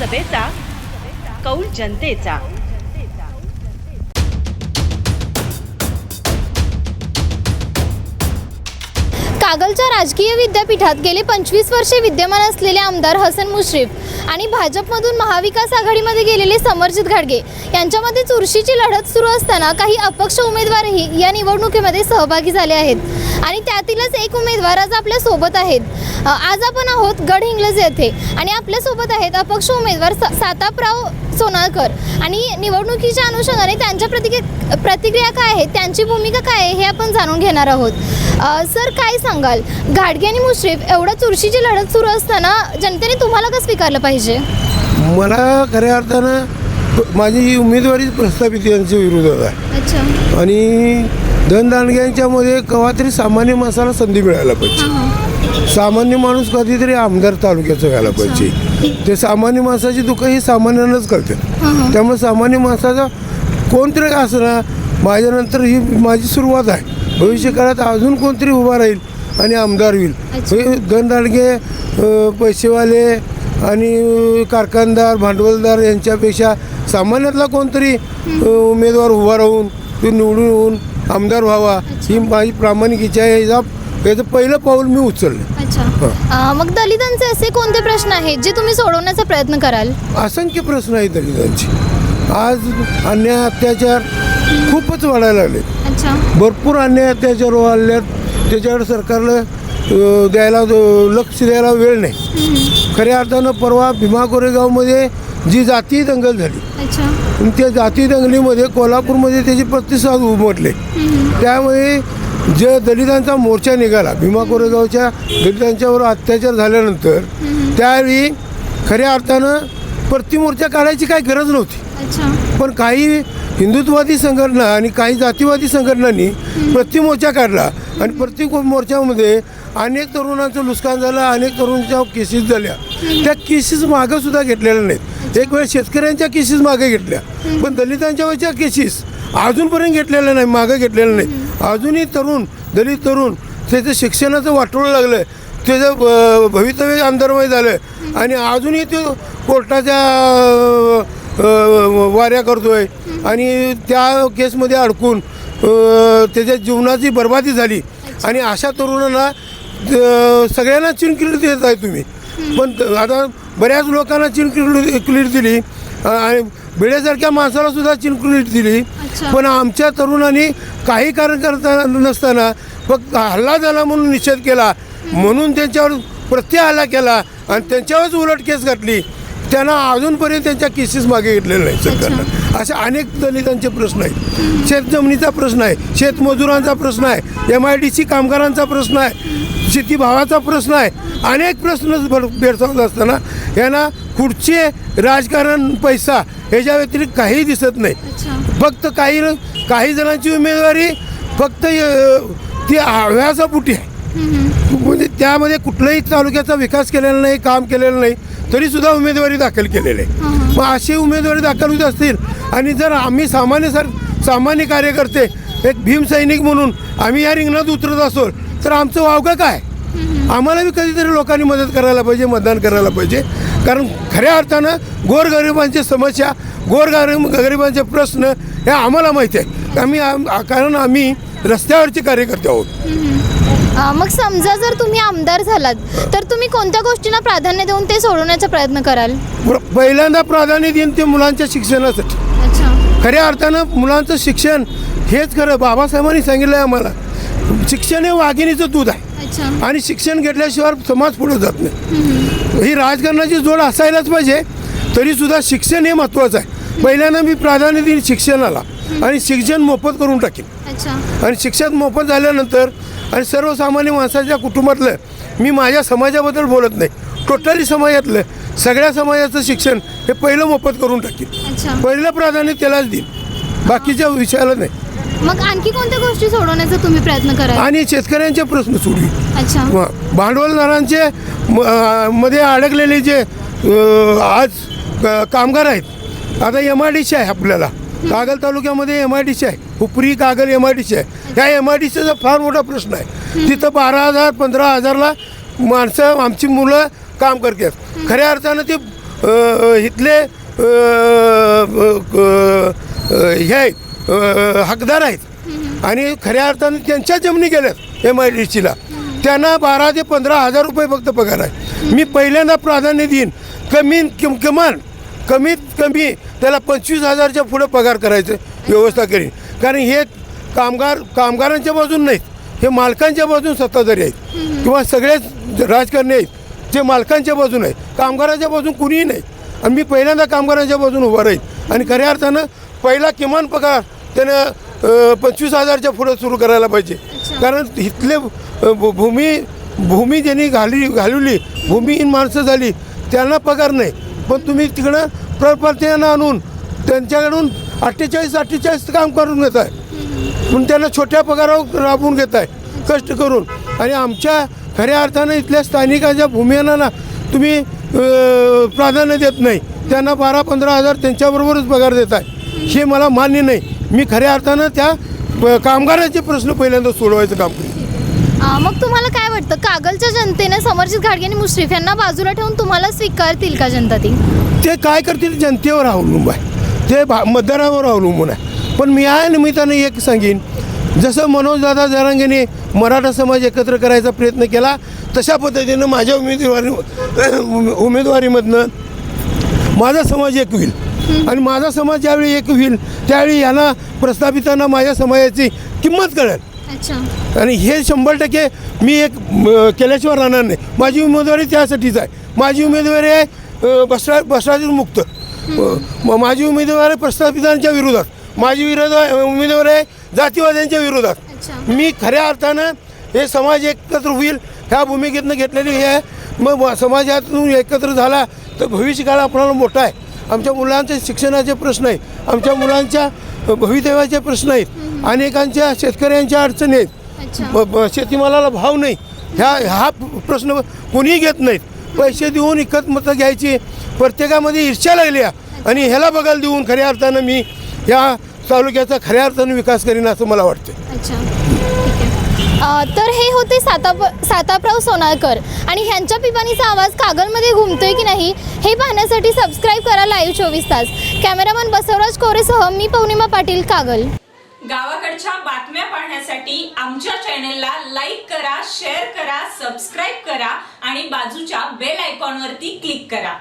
सभेचा कौल जनतेचा. कागलच्या राजकीय विद्यापीठात गेले पंचवीस वर्षे विद्यमान असलेले आमदार हसन मुश्रीफ आणि भाजपमधून महाविकास आघाडीमध्ये गेलेले समरजित घाडगे यांच्यामध्ये चुरशीची लढत सुरू असताना काही अपक्ष उमेदवारही या निवडणुकीमध्ये सहभागी झाले आहेत. आणि त्यातीलच एक उमेदवार आज आपल्यासोबत आहेत. आज आपण आहोत गड हिंग्लज येथे. आणि आपल्यासोबत आहेत अपक्ष उमेदवार सा- सातापराव सोनाळकर. आणि निवडणुकीच्या अनुषंगाने त्यांच्या प्रतिक्रिया प्रतिक्रिया काय आहेत? त्यांची भूमिका काय आहे हे आपण जाणून घेणार आहोत. सर काय सांग सांगाल घाडगे आणि मुश्रीफ एवढा चुरशीची लढत सुरू असताना जनतेने तुम्हाला का स्वीकारलं पाहिजे? मला खऱ्या अर्थानं माझी ही उमेदवारीच प्रस्थापित यांच्या विरोधात आहे. अच्छा. आणि धनदांडग्यांच्यामध्ये केव्हा तरी सामान्य माणसाला संधी मिळायला पाहिजे. सामान्य माणूस कधीतरी आमदार तालुक्याचं व्हायला पाहिजे. ते सामान्य माणसाची दुःख ही सामान्यांनाच कळते. त्यामुळे सामान्य माणसाचा कोणतरी असणार माझ्यानंतर ही माझी सुरुवात आहे. भविष्य काळात अजून कोणतरी उभा राहील आणि आमदार होईल. हे धनदांडगे पैसेवाले आणि कारखानदार भांडवलदार यांच्यापेक्षा सामान्यातला कोणतरी उमेदवार उभा राहून तो निवडून येऊन आमदार व्हावा ही माझी प्रामाणिक इच्छा आहे. याचा याचं पहिलं पाऊल मी उचललं. अच्छा. मग दलितांचे असे कोणते प्रश्न आहेत जे तुम्ही सोडवण्याचा प्रयत्न कराल? असंख्य प्रश्न आहेत दलितांचे. आज अन्याय अत्याचार खूपच वाढायला लागले भरपूर अन्याय अत्याचार वाढल्यात त्याच्याकडे सरकारला अ, द्यायला लक्ष द्यायला वेळ नाही. खऱ्या अर्थानं परवा भीमा कोरेगावमध्ये जी जातीय दंगल झाली त्या जाती दंगलीमध्ये कोल्हापूरमध्ये त्याचे प्रतिसाद उमटले. त्यामुळे जे दलितांचा मोर्चा निघाला भीमा कोरेगावच्या दलितांच्यावर अत्याचार झाल्यानंतर त्यावेळी खऱ्या अर्थानं प्रतिमोर्चा काढायची काही गरज नव्हती. पण काही हिंदुत्ववादी संघटना आणि काही जातीवादी संघटनांनी प्रतिमोर्चा काढला. आणि प्रत्येक मोर्चामध्ये अनेक तरुणांचं नुकसान झालं अनेक तरुणांच्या केसेस झाल्या. त्या केसेस मागं सुद्धा घेतलेल्या नाहीत. एक वेळ शेतकऱ्यांच्या केसेस मागे घेतल्या. पण दलितांच्यावरच्या केसेस अजूनपर्यंत घेतलेल्या नाही मागं घेतलेल्या नाही अजूनही तरुण दलित तरुण त्याचं शिक्षणाचं वाटोळं लागलं आहे त्याचं भवितव्य अंधारमय झालं आणि अजूनही तो कोर्टाच्या वाऱ्या करतोय. आणि त्या केसमध्ये अडकून त्याच्या जीवनाची बर्बादी झाली. आणि अशा तरुणांना सगळ्यांना चिनकिलीट देत आहे तुम्ही. पण आता बऱ्याच लोकांना चिनकिलीट क्लीट दिली. आणि भिडेसारख्या माणसाला सुद्धा चिनकिलीट दिली. पण आमच्या तरुणांनी काही कारण करता नसताना फक्त हल्ला झाला म्हणून निषेध केला. म्हणून त्यांच्यावर प्रत्यहल्ला केला. आणि त्यांच्यावरच उलट केस घातली. त्यांना अजूनपर्यंत त्यांच्या केसेस मागे घेतलेल्या नाही सरकारनं. असे अनेक दलितांचे प्रश्न आहेत. शेतजमिनीचा प्रश्न आहे शेतमजुरांचा प्रश्न आहे एम आय डी सी कामगारांचा प्रश्न आहे शेतीभावाचा प्रश्न आहे. अनेक प्रश्न भेडसावत असताना यांना कुठचे राजकारण पैसा ह्याच्या व्यतिरिक्त काही दिसत नाही. फक्त काही काही जणांची उमेदवारी फक्त ती हव्याचा पुटी आहे म्हणजे त्यामध्ये कुठल्याही तालुक्याचा विकास केलेला नाही काम केलेलं नाही. तरी सुद्धा उमेदवारी दाखल केलेली आहे. मग अशी उमेदवारी दाखल होत असतील आणि जर आम्ही सामान्य सर सामान्य कार्यकर्ते एक भीमसैनिक म्हणून आम्ही या रिंगणात उतरत असो तर आमचं वावगं काय? आम्हाला बी कधीतरी लोकांनी मदत करायला पाहिजे मतदान करायला पाहिजे. कारण खऱ्या अर्थानं गोरगरिबांची समस्या गोरगरीब गरिबांचे प्रश्न हे आम्हाला माहिती आहे. आम्ही आम- कारण आम्ही रस्त्यावरचे कार्यकर्ते आहोत. अ, मग समजा जर तुम्ही आमदार झालात तर तुम्ही कोणत्या गोष्टींना प्राधान्य देऊन ते सोडवण्याचा प्रयत्न कराल? प्र- पहिल्यांदा प्राधान्य देईन ते मुलांच्या शिक्षणासाठी. अच्छा. खऱ्या अर्थानं मुलांचं शिक्षण हेच खरं बाबासाहेबांनी सांगितलं आहे आम्हाला. शिक्षण हे वाघिणीचं दूध आहे. अच्छा. आणि शिक्षण घेतल्याशिवाय समाज पुढे जात नाही. ही राजकारणाची जोड असायलाच पाहिजे तरीसुद्धा शिक्षण हे महत्त्वाचं आहे. पहिल्यांदा मी प्राधान्य देईन शिक्षणाला. आणि शिक्षण मोफत करून टाकेन अच्छा. आणि शिक्षण मोफत झाल्यानंतर आणि सर्वसामान्य माणसाच्या कुटुंबातलं मी माझ्या समाजाबद्दल बोलत नाही टोटली समाजातलं सगळ्या समाजाचं शिक्षण हे पहिलं मोफत करून टाकेन अच्छा. पहिलं प्राधान्य त्यालाच देईन बाकीच्या विषयाला नाही. मग आणखी कोणत्या गोष्टी सोडवण्याचा तुम्ही प्रयत्न कराल? आणि शेतकऱ्यांचे प्रश्न सोडवी. भांडवलदारांचे मध्ये अडकलेले जे आज कामगार आहेत आता एम आय डी सी आहे आपल्याला. कागल तालुक्यामध्ये एम आय डी सी आहे. Hupari Kagal M I D C आहे. ह्या एम आय डी सीचा फार मोठा प्रश्न आहे. तिथं बारा हजार पंधरा हजारला माणसं आमची मुलं काम करतात. खऱ्या अर्थानं ते इथले हे हकदार आहेत. आणि खऱ्या अर्थाने त्यांच्या जमिनी गेल्यात एम आय डी सीला त्यांना बारा ते पंधरा हजार रुपये फक्त पगार आहे. मी पहिल्यांदा प्राधान्य देईन. कमी किम किमान कमीत कमी त्याला पंचवीस हजारच्या पुढे पगार करायचं व्यवस्था करीन कारण हे कामगार कामगारांच्या बाजून नाहीत. हे मालकांच्या बाजून सत्ताधारी आहेत. किंवा सगळेच राजकारणी आहेत. जे मालकांच्या बाजून आहेत. कामगारांच्या बाजून कुणीही नाही. आणि मी पहिल्यांदा कामगारांच्या बाजून उभा राहील आणि खऱ्या अर्थानं पहिला किमान पगार त्यानं पंचवीस हजारच्या पुढे सुरू करायला पाहिजे. कारण इथले भूमी भूमी ज्यांनी घाली घालवली भूमिहीन माणसं झाली त्यांना पगार नाही. पण तुम्ही तिकडं प्रपत्यानं आणून त्यांच्याकडून अठ्ठेचाळीस अठ्ठेचाळीस काम करून घेत आहे. पण त्यांना छोट्या पगारावर राबवून घेत आहे कष्ट करून. आणि आमच्या खऱ्या अर्थानं इथल्या स्थानिकांच्या भूमियांना तुम्ही प्राधान्य देत नाही. त्यांना बारा पंधरा हजार त्यांच्याबरोबरच पगार देत आहे. हे मला मान्य नाही. मी खऱ्या अर्थानं त्या कामगारांचे प्रश्न पहिल्यांदा सोडवायचं काम करतो. अ, मग तुम्हाला काय वाटतं? कागलच्या जनतेने समरजित घाडगे आणि मुश्रीफ यांना बाजूला ठेवून तुम्हाला स्वीकारतील का जनता ती? ते काय करतील? जनतेवर अवलंबून आहे. ते भा मतदारावर अवलंबून आहे. पण मी या निमित्तानं एक सांगेन. जसं मनोजदादा जरांगेने मराठा समाज एकत्र करायचा प्रयत्न केला तशा पद्धतीनं माझ्या उमेदवारी उमेदवारीमधनं माझा समाज एक होईल. आणि माझा समाज ज्यावेळी एक होईल त्यावेळी यांना प्रस्थापितांना माझ्या समाजाची किंमत कळेल. आणि हे शंभर टक्के मी एक केल्याशिवाय राहणार नाही. माझी उमेदवारी त्यासाठीच आहे. माझी उमेदवारी आहे भ्रष्टा भ्रष्टाचार मुक्त. माझी उमेदवारी आहे प्रस्थापितांच्या विरोधात. माझी विरोध उमेदवारी आहे जातीवाद्यांच्या विरोधात. मी खऱ्या अर्थानं हे समाज एकत्र होईल ह्या भूमिकेतनं घेतलेली हे आहे. मग समाजातून एकत्र झाला तर भविष्य काळ आपल्याला मोठा आहे. आमच्या मुलांचे शिक्षणाचे प्रश्न आहेत. आमच्या मुलांच्या भवितव्याचे प्रश्न आहेत. अनेकांच्या शेतकऱ्यांच्या अडचणी आहेत शेतीमालाला भाव नाही. ह्या हा प्रश्न कोणीही घेत नाहीत. पैसे देऊन विकत मतं घ्यायची प्रत्येकामध्ये ईर्ष्या लागली आहे. आणि ह्याला बघायला देऊन खऱ्या अर्थानं मी या तालुक्याचा खऱ्या अर्थानं विकास करीन असं मला वाटतं तर हे होते साताप सातापराव सोनाळकर आणि ह्यांच्या पिपाणीचा आवाज कागलमध्ये घुमतोय की नाही हे पाहण्यासाठी सबस्क्राईब करा लाईव्ह चोवीस तास. कॅमेरामन बसवराज कोरेसह मी पौर्णिमा पाटील कागल. गावाकडच्या बातम्या पाहण्यासाठी आमच्या चॅनलला लाईक करा शेअर करा सबस्क्राईब करा आणि बाजूच्या बेल आयकॉनवरती क्लिक करा.